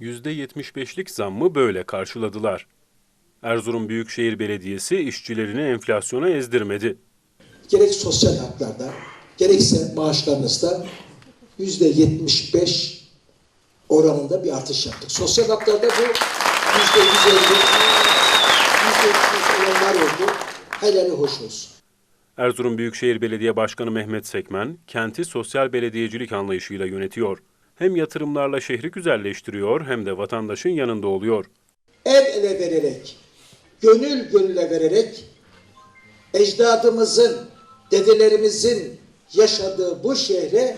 %75'lik zammı böyle karşıladılar. Erzurum Büyükşehir Belediyesi işçilerini enflasyona ezdirmedi. gerek sosyal haklarda gerekse maaşlarınızda yüzde 75 oranında bir artış yaptık. Sosyal haklarda bu yüzde 150 yüzde 200 oranlar oldu. Helali hoş olsun. Erzurum Büyükşehir Belediye Başkanı Mehmet Sekmen, kenti sosyal belediyecilik anlayışıyla yönetiyor. Hem yatırımlarla şehri güzelleştiriyor hem de vatandaşın yanında oluyor. El ele vererek, gönül gönüle vererek ecdadımızın, dedelerimizin yaşadığı bu şehre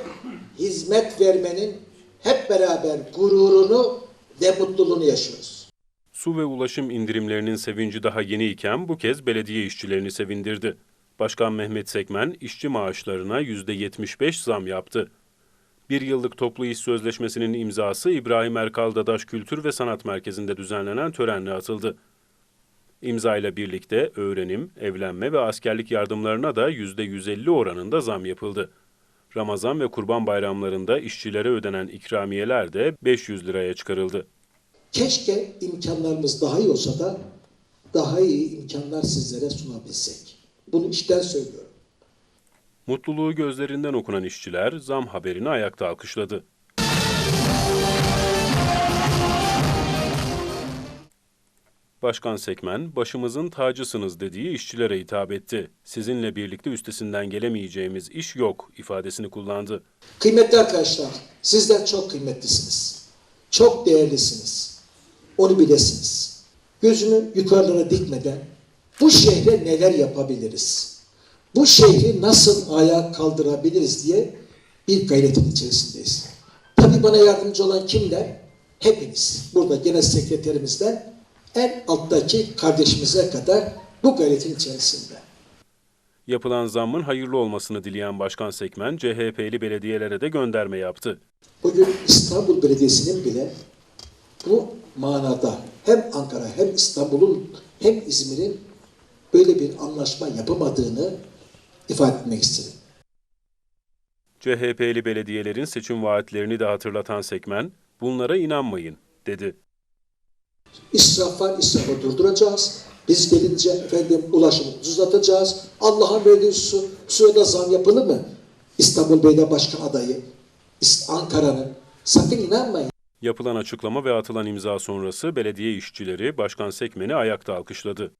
hizmet vermenin hep beraber gururunu ve mutluluğunu yaşıyoruz. Su ve ulaşım indirimlerinin sevinci daha yeni iken bu kez belediye işçilerini sevindirdi. Başkan Mehmet Sekmen işçi maaşlarına %75 zam yaptı. Bir yıllık toplu iş sözleşmesinin imzası İbrahim Erkal Dadaş Kültür ve Sanat Merkezi'nde düzenlenen törenle atıldı. İmza ile birlikte öğrenim, evlenme ve askerlik yardımlarına da %150 oranında zam yapıldı. Ramazan ve Kurban bayramlarında işçilere ödenen ikramiyeler de 500 liraya çıkarıldı. Keşke imkanlarımız daha iyi olsa da daha iyi imkanlar sizlere sunabilsek. Bunu içten söylüyorum. Mutluluğu gözlerinden okunan işçiler zam haberini ayakta alkışladı. Başkan Sekmen, başımızın tacısınız dediği işçilere hitap etti. Sizinle birlikte üstesinden gelemeyeceğimiz iş yok ifadesini kullandı. Kıymetli arkadaşlar, sizler çok kıymetlisiniz. Çok değerlisiniz. Onu bilesiniz. Gözünü yukarılara dikmeden bu şehre neler yapabiliriz? Bu şehri nasıl ayağa kaldırabiliriz diye bir gayretin içerisindeyiz. Tabii bana yardımcı olan kimler? Hepiniz. Burada genel sekreterimizden en alttaki kardeşimize kadar bu gayretin içerisinde. Yapılan zammın hayırlı olmasını dileyen Başkan Sekmen, CHP'li belediyelere de gönderme yaptı. Bugün İstanbul Belediyesi'nin bile bu manada hem Ankara hem İstanbul'un hem İzmir'in böyle bir anlaşma yapamadığını ifade etmek istedim. CHP'li belediyelerin seçim vaatlerini de hatırlatan Sekmen, bunlara inanmayın, dedi. İsraf var, israfı durduracağız. Biz gelince efendim ulaşımı uzatacağız. Allah'ın verdiği su, suya da zam yapılır mı? İstanbul Belediye Başkan adayı, Ankara'nın. Sakın inanmayın. Yapılan açıklama ve atılan imza sonrası belediye işçileri Başkan Sekmen'i ayakta alkışladı.